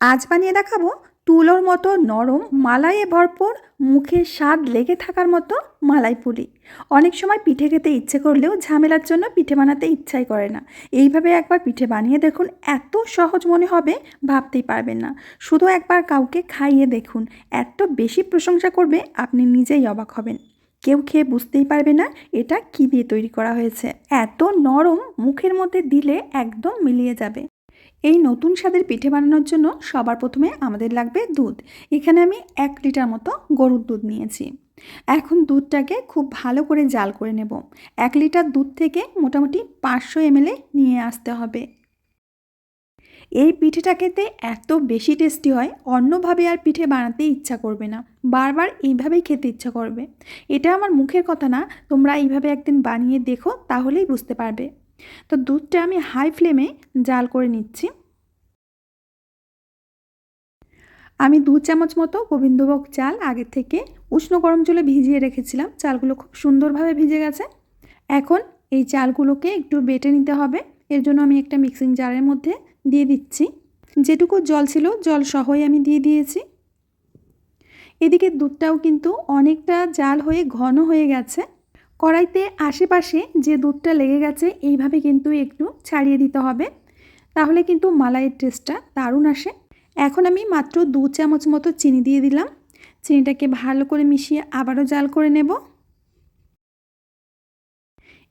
আজ বানিয়ে দেখাবো তুলোর মতো নরম, মালাইয়ে ভরপুর মুখে স্বাদ লেগে থাকার মতো মালাই পুলি। অনেক সময় পিঠে খেতে ইচ্ছে করলেও ঝামেলার জন্য পিঠে বানাতে ইচ্ছাই করে না। এইভাবে একবার পিঠে বানিয়ে দেখুন, এত সহজ মনে হবে ভাবতেই পারবেন না। শুধু একবার কাউকে খাইয়ে দেখুন, এত বেশি প্রশংসা করবে আপনি নিজেই অবাক হবেন। কেউ খেয়ে বুঝতেই পারবে না এটা কী দিয়ে তৈরি করা হয়েছে। এত নরম, মুখের মধ্যে দিলে একদম মিলিয়ে যাবে। এই নতুন স্বাদের পিঠে বানানোর জন্য সবার প্রথমে আমাদের লাগবে দুধ। এখানে আমি এক লিটার মতো গরুর দুধ নিয়েছি। এখন দুধটাকে খুব ভালো করে জাল করে নেব। এক লিটার দুধ থেকে মোটামুটি পাঁচশো এমএলএ নিয়ে আসতে হবে। এই পিঠেটা খেতে এত বেশি টেস্টি হয়, অন্যভাবে আর পিঠে বানাতে ইচ্ছা করবে না। বারবার এইভাবেই খেতে ইচ্ছা করবে। এটা আমার মুখের কথা না, তোমরা এইভাবে একদিন বানিয়ে দেখো, তাহলেই বুঝতে পারবে। তো দুধটা আমি হাই ফ্লেমে জাল করে নিচ্ছি। আমি দু চামচ মতো গোবিন্দভোগ চাল আগে থেকে উষ্ণ গরম জলে ভিজিয়ে রেখেছিলাম। চালগুলো খুব সুন্দরভাবে ভিজে গেছে। এখন এই চালগুলোকে একটু বেটে নিতে হবে। এর জন্য আমি একটা মিক্সিং জারের মধ্যে দিয়ে দিচ্ছি। যেটুকু জল ছিল জল সহই আমি দিয়ে দিয়েছি। এদিকে দুধটাও কিন্তু অনেকটা জাল হয়ে ঘন হয়ে গেছে। কড়াইতে আশেপাশে যে দুধটা লেগে গেছে, এইভাবে কিন্তু একটু ছাড়িয়ে দিতে হবে। তাহলে কিন্তু মালাইয়ের টেস্টটা দারুণ আসে। এখন আমি মাত্র দু চামচ মতো চিনি দিয়ে দিলাম। চিনিটাকে ভালো করে মিশিয়ে আবারও জাল করে নেব।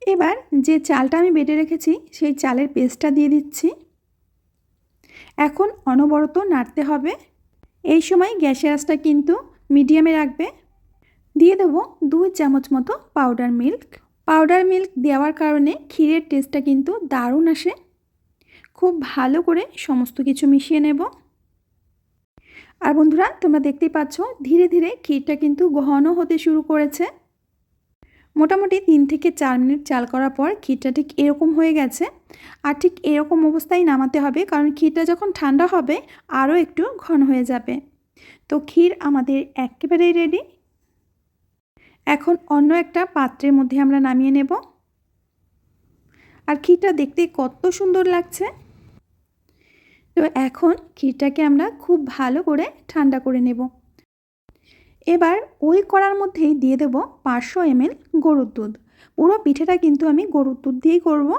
এবার যে চালটা আমি বেটে রেখেছি, সেই চালের পেস্টটা দিয়ে দিচ্ছি। এখন অনবরত নাড়তে হবে। এই সময় গ্যাসের আঁচটা কিন্তু মিডিয়ামে রাখবে। দিয়ে দেবো দুই চামচ মতো পাউডার মিল্ক পাউডার মিল্ক দেওয়ার কারণে ক্ষীরের টেস্টটা কিন্তু দারুণ আসে। খুব ভালো করে সমস্ত কিছু মিশিয়ে নেব। আর বন্ধুরা, তোমরা দেখতেই পাচ্ছ, ধীরে ধীরে ক্ষীরটা কিন্তু ঘন হতে শুরু করেছে। মোটামুটি তিন থেকে চার মিনিট চাল করার পর ক্ষীরটা ঠিক এরকম হয়ে গেছে। আর ঠিক এরকম অবস্থায় নামাতে হবে, কারণ ক্ষীরটা যখন ঠান্ডা হবে, আরও একটু ঘন হয়ে যাবে। তো ক্ষীর আমাদের একেবারেই রেডি এখন অন্য একটা পাত্রের মধ্যে আমরা নামিয়ে নেব। আর ক্ষীরটা দেখতে কত সুন্দর লাগছে। তো এখন ক্ষীরটাকে আমরা খুব ভালো করে ঠান্ডা করে নেব। এবার ওই কড়ার মধ্যেই দিয়ে দেব পাঁচশো এমএল গরুর দুধ। পুরো পিঠেটা কিন্তু আমি গরুর দুধ দিয়েই করব।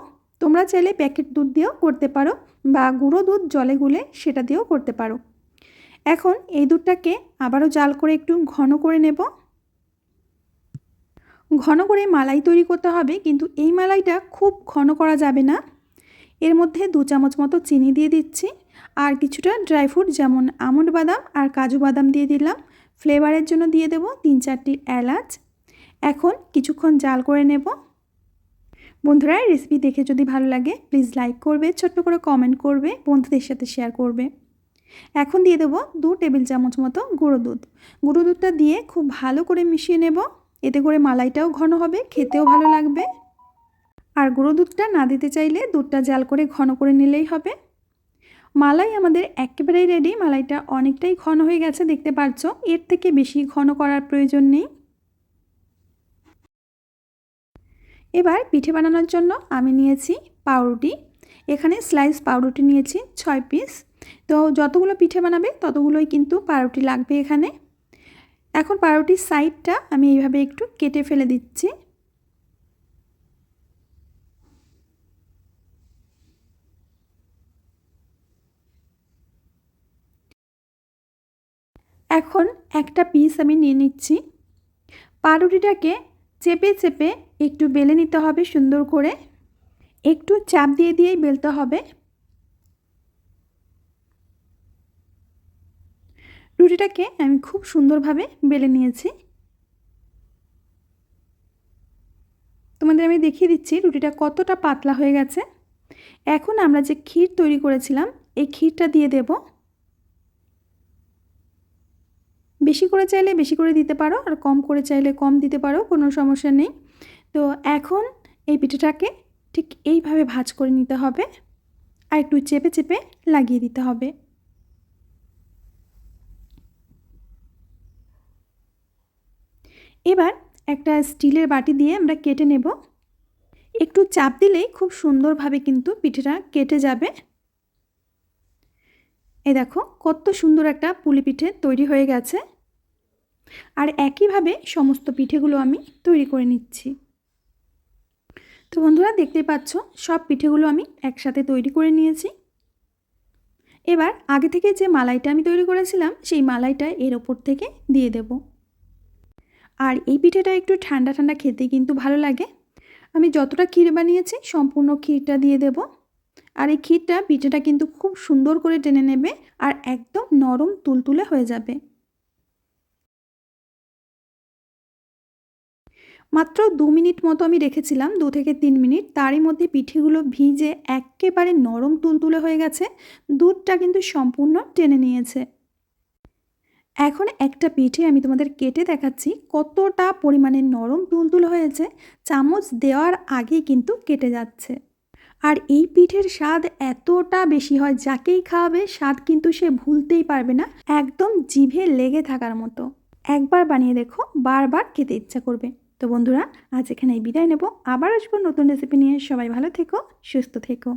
তোমরা চাইলে প্যাকেট দুধ দিয়েও করতে পারো বা গুঁড়ো দুধ জলে গুলে সেটা দিয়েও করতে পারো। এখন এই দুধটাকে আবারও জাল করে একটু ঘন করে নেব। ঘন করে মালাই তৈরি করতে হবে, কিন্তু এই মালাইটা খুব ঘন করা যাবে না। এর মধ্যে দু চামচ মতো চিনি দিয়ে দিচ্ছি, আর কিছুটা ড্রাই ফ্রুট যেমন আমন্ড বাদাম আর কাজু বাদাম দিয়ে দিলাম। ফ্লেভারের জন্য দিয়ে দেব তিন চারটি এলাচ। এখন কিছুক্ষণ জাল করে নেব। বন্ধুরা রেসিপি দেখে যদি ভালো লাগে প্লিজ লাইক করবে, ছোট্ট করে কমেন্ট করবে, বন্ধুদের সাথে শেয়ার করবে। এখন দিয়ে দেবো দু টেবিল চামচ মতো গুঁড়ো দুধ। গুঁড়ো দুধটা দিয়ে খুব ভালো করে মিশিয়ে নেব। এতে করে মালাইটাও ঘন হবে, খেতেও ভালো লাগবে। আর গুঁড়ো দুধটা না দিতে চাইলে দুধটা জাল করে ঘন করে নিলেই হবে। মালাই আমাদের একেবারেই রেডি মালাইটা অনেকটাই ঘন হয়ে গেছে দেখতে পাচ্ছ, এর থেকে বেশি ঘন করার প্রয়োজন নেই। এবার পিঠে বানানোর জন্য আমি নিয়েছি পাউরুটি, এখানে স্লাইস পাউরুটি নিয়েছি ছয় পিস তো যতগুলো পিঠে বানাবে ততগুলোই কিন্তু পাউরুটি লাগবে এখানে। এখন পাউরুটির সাইডটা আমি এইভাবে একটু কেটে ফেলে দিচ্ছি। এখন একটা পিস আমি নিয়ে নিচ্ছি। পাউরুটিটাকে চেপে চেপে একটু বেলে নিতে হবে সুন্দর করে। একটু চাপ দিয়ে দিয়েই বেলতে হবে। রুটিটাকে আমি খুব সুন্দরভাবে বেলে নিয়েছি। তোমাদের আমি দেখিয়ে দিচ্ছি রুটিটা কতটা পাতলা হয়ে গেছে। এখন আমরা যে ক্ষীর তৈরি করেছিলাম, এই ক্ষীরটা দিয়ে দেব। বেশি করে চাইলে বেশি করে দিতে পারো, আর কম করে চাইলে কম দিতে পারো, কোনো সমস্যা নেই। তো এখন এই পিঠেটাকে ঠিক এইভাবে ভাজ করে নিতে হবে, আর একটু চেপে চেপে লাগিয়ে দিতে হবে। এবার একটা স্টিলের বাটি দিয়ে আমরা কেটে নেব। একটু চাপ দিলেই খুব সুন্দরভাবে কিন্তু পিঠেটা কেটে যাবে। এ দেখো, কত সুন্দর একটা পুলি পিঠে তৈরি হয়ে গেছে। আর একইভাবে সমস্ত পিঠেগুলো আমি তৈরি করে নিচ্ছি। তো বন্ধুরা দেখতেই পাচ্ছ, সব পিঠেগুলো আমি একসাথে তৈরি করে নিয়েছি। এবার আগে থেকে যে মালাইটা আমি তৈরি করেছিলাম, সেই মালাইটা এর ওপর থেকে দিয়ে দেব। আর এই পিঠেটা একটু ঠান্ডা ঠান্ডা খেতে কিন্তু ভালো লাগে। আমি যতটা ক্ষীর বানিয়েছি সম্পূর্ণ ক্ষীরটা দিয়ে দেব। আর এই ক্ষীরটা পিঠেটা কিন্তু খুব সুন্দর করে টেনে নেবে আর একদম নরম তুলতুলে হয়ে যাবে। মাত্র দু মিনিট মতো আমি রেখেছিলাম, দু থেকে তিন মিনিট। তারই মধ্যে পিঠেগুলো ভিজে একেবারে নরম তুলতুলে হয়ে গেছে। দুধটা কিন্তু সম্পূর্ণ টেনে নিয়েছে। এখন একটা পিঠে আমি তোমাদের কেটে দেখাচ্ছি কতটা পরিমাণে নরম তুলতুলে হয়েছে। চামচ দেওয়ার আগেই কিন্তু কেটে যাচ্ছে। আর এই পিঠের স্বাদ এতটা বেশি হয়, যাকেই খাওয়াবে, স্বাদ কিন্তু সে ভুলতেই পারবে না। একদম জিভে লেগে থাকার মতো। একবার বানিয়ে দেখো, বারবার খেতে ইচ্ছা করবে। তো বন্ধুরা, আজ এখানে বিদায় নেব। আবার আসব নতুন রেসিপি নিয়ে। সবাই ভালো থেকো, সুস্থ থেকো।